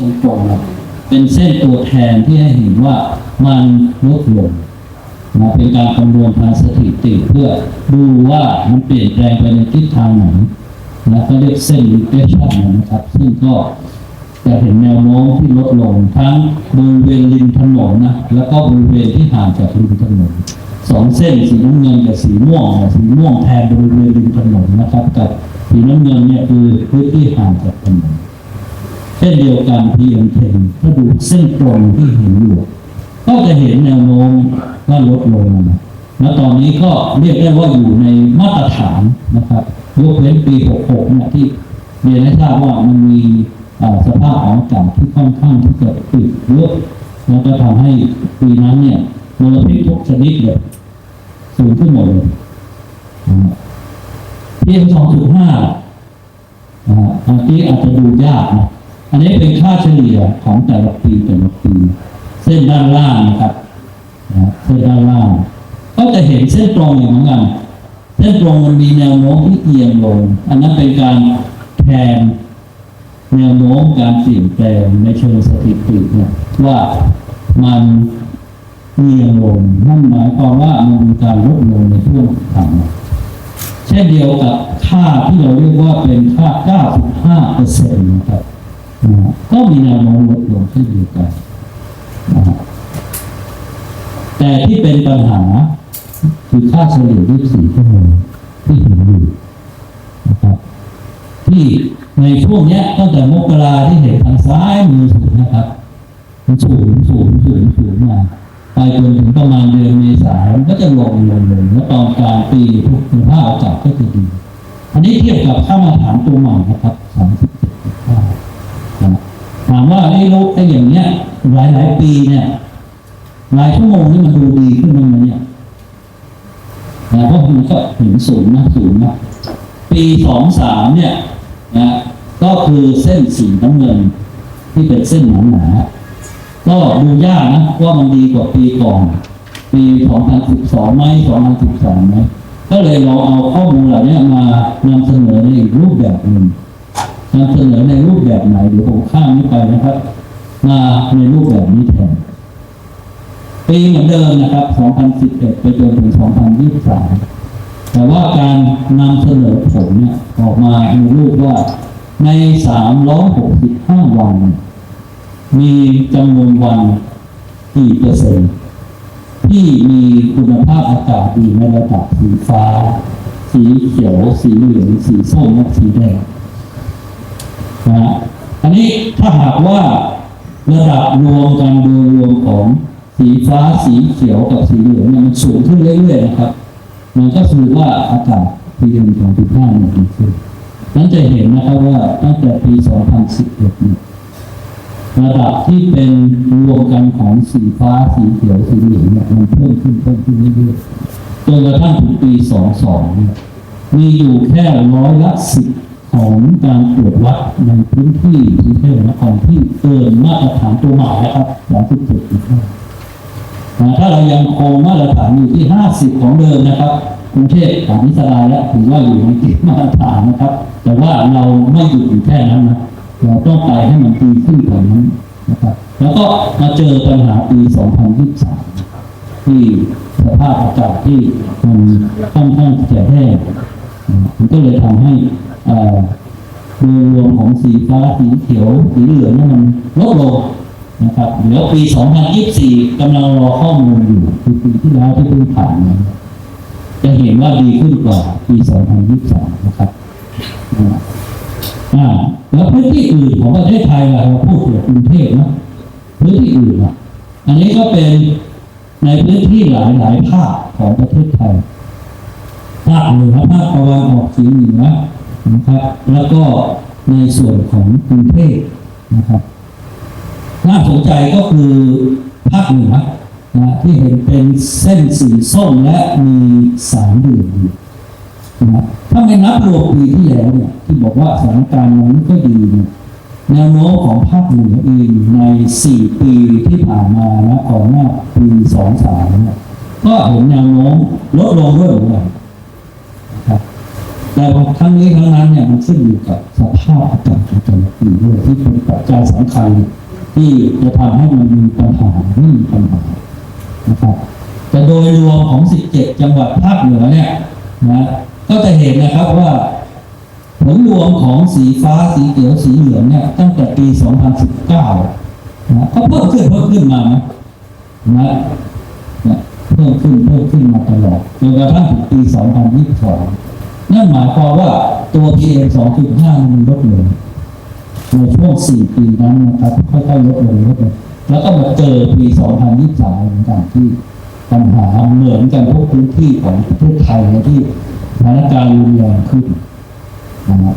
ตรงๆเป็นเส้นตัวแทนที่ให้เห็นว่ามันลดลงนะเป็นการคำนวณทางสถิติเพื่อดูว่ามันเปลี่ยนแปลงไปในทิศทางไหนนะก็เรียกเส้น regression นะครับ ซึ่งก็จะเห็นแนวโน้มที่ลดลงทั้งบริเวณริมถนนนะแล้วก็บริเวณที่ห่างจากริมถนนสองเส้นสีน้ำเงินกับสีม่วงนะสีม่วงแทนบริเวณริมถนนนะครับกับสีน้ำเงินเนี่ยคือพื้นที่ห่างจากถนน เช่นเดียวกัน PM10 ถ้าดูเส้นตรงที่เห็นอยู่ ก็จะเห็นแนวโน้มว่าลดลงแล้วตอนนี้ก็เรียกได้ว่าอยู่ในมาตรฐานนะครับยกเว้นปี 66เนี่ยที่เรียนให้ทราบว่ามันมีสภาพของอากาศที่ค่อนข้างที่จะติดเยอะแล้วก็ทำให้ปีนั้นเนี่ยมลพิษทุกชนิดเลยสูงขึ้นหมดเลยพีเอ็มสองจุดห้าอ่าอันนี้อาจจะดูยากนะ อันนี้เป็นค่าเฉลี่ยของแต่ละปีแต่ละปีเส้นด้านล่างนะครับเส้นด้านล่าง ก็จะเห็นเส้นตรงอยู่เหมือนกันเส้นตรงมันมีแนวโน้มที่เอียงลง อันนั้นเป็นการแทนแนวโน้มการเปลี่ยนแปลงในเชิงสถิติเนี่ยว่ามันเอียงลงนั่นหมายความว่ามันมีการลดลงในช่วงผ่านมาเช่นเดียวกับค่าที่เราเรียกว่าเป็นค่า 95เปอร์เซ็นต์นะครับ นะก็มีแนวโน้มลดลงเช่นเดียวกันนะฮะแต่ที่เป็นปัญหาคือค่าเฉลี่ย24ชั่วโมงที่เห็นอยู่นะครับที่ในช่วงนี้ตั้งแต่มกราที่เห็นทางซ้ายมือสุดนะครับมันสูงสูงสูงสูงมาไปจนถึงประมาณเดือนเมษายนมันก็จะลงลงลงแล้วตอนกลางปีทุกคุณภาพอากาศก็จะดี อันนี้เทียบกับค่ามาตรฐานตัวใหม่นะครับสามสิบเจ็ดจุดห้าถาม ว่าไอ้ลูกไอ้อย่างเนี้ยหลายหลายปีเนี่ยหลายชั่วโมงนี่มันดูดีขึ้นมั้ยเนี่ยนะเพราะมันก็เห็นสูงนะสูงนะปีสองสามเนี่ยนะก็คือเส้นสีน้ำเงิน ที่เป็นเส้นหนาหนาก็ดูยากนะว่ามันดีกว่าปีก่อนปี2012ไหม2013ไหมก็เลยเราเอาข้อมูลเหล่านี้มานำเสนอในอีกรูปแบบหนึ่ง นำเสนอในรูปแบบไหนเดี๋ยวผมข้ามนี้ไปนะครับมาในรูปแบบนี้แทนปีเหมือนเดิมนะครับ 2011 ไปจนถึง 2023 แต่ว่าการนำเสนอผลเนี่ยออกมาในรูปว่าใน 365 วัน มีจำนวนวันกี่เปอร์เซ็นต์ที่มีคุณภาพอากาศดีในระดับสีฟ้า สีเขียว สีเหลือง สีส้มและสีแดง นะอันนี้ถ้าหากว่าระดับรวมกันโดยรวมของสีฟ้าสีเขียวกับสีเหลืองเนี่ยมันสูงขึ้นเรื่อยๆนะครับ มันก็คือว่าอากาศ PM 2.5มันดีขึ้นนั้นจะเห็นนะครับว่าตั้งแต่ปี 2011เนี่ยระดับที่เป็นรวมกันของสีฟ้าสีเขียวสีเหลืองเนี่ยมันเพิ่มขึ้นเพิ่มขึ้นเรื่อยๆจนกระทั่งถึงปี 22เนี่ยมีอยู่แค่ร้อยละสิบ ของการตรวจวัดในพื้นที่กรุงเทพมหานครที่เกินมาตรฐานตัวใหม่นะครับ37.5นะถ้าเรายังคงมาตรฐานอยู่ที่ 50 ของเดิมนะครับกรุงเทพฐานนิสลายแลถือว่าอยู่ในเกณฑ์มาตรฐานนะครับ แต่ว่าเราไม่หยุดอยู่แค่นั้นนะเราต้องไปให้มันดีขึ้นกว่านั้นนะครับ แล้วก็มาเจอปัญหาปี 2023 ที่สภาพอากาศที่มันค่อนข้างจะแห้ง มันก็เลยทำให้เอ่อโดยรวมของสีฟ้าสีเขียวสีเหลืองนี่มันลดลงนะครับเดี๋ยวปี 2024กำลังรอข้อมูลอยู่คือปีที่แล้วที่เพิ่งผ่านมาจะเห็นว่าดีขึ้นกว่าปี 2023นะครับอ่าแล้วพื้นที่อื่นของประเทศไทยเราพูดถึงกรุงเทพนะพื้นที่อื่นอะอันนี้ก็เป็นในพื้นที่หลายหลายภาคของประเทศไทย ภาคเหนือภาคตะวันออกเฉียงเหนือนะครับ แล้วก็ในส่วนของกรุงเทพนะครับ น่าสนใจก็คือภาคเหนือนะที่เห็นเป็นเส้นสีส้มและมีสามเหลี่ยมอยู่นะถ้าไม่นับรวมปีที่แล้วเนี่ยที่บอกว่าสถานการณ์มันไม่ค่อยดีเนี่ยแนวโน้มของภาคเหนือเองใน 4 ปีที่ผ่านมานะก่อนหน้าปี 23เนี่ยก็เห็นแนวโน้มลดลงด้วยเหมือนกันนะครับ แต่ทั้งนี้ทั้งนั้นเนี่ยมันขึ้นอยู่กับสภาพอากาศของแต่ละปีด้วยที่เป็นปัจจัยสำคัญที่จะทำให้มันมีปัญหาไม่มีปัญหานะครับแต่โดยรวมของ 17 จังหวัดภาคเหนือเนี่ยนะก็จะเห็นนะครับว่าผลรวมของสีฟ้าสีเขียวสีเหลืองเนี่ยตั้งแต่ปี 2019นะก็เพิ่มขึ้นเพิ่มขึ้นมานะนะนะเพิ่มขึ้นเพิ่มขึ้นมาตลอดจนกระทั่งถึงปี 2022 นั่นหมายความว่าตัว PM 2.5มันลดลงในช่วง 4 ปีนั้นนะครับค่อยๆลดลงลดลงแล้วก็มาเจอปี 2023เหมือนกันที่ปัญหาเหมือนกันทุกพื้นที่ของประเทศไทยนะที่สถานการณ์รุนแรงขึ้นนะครับ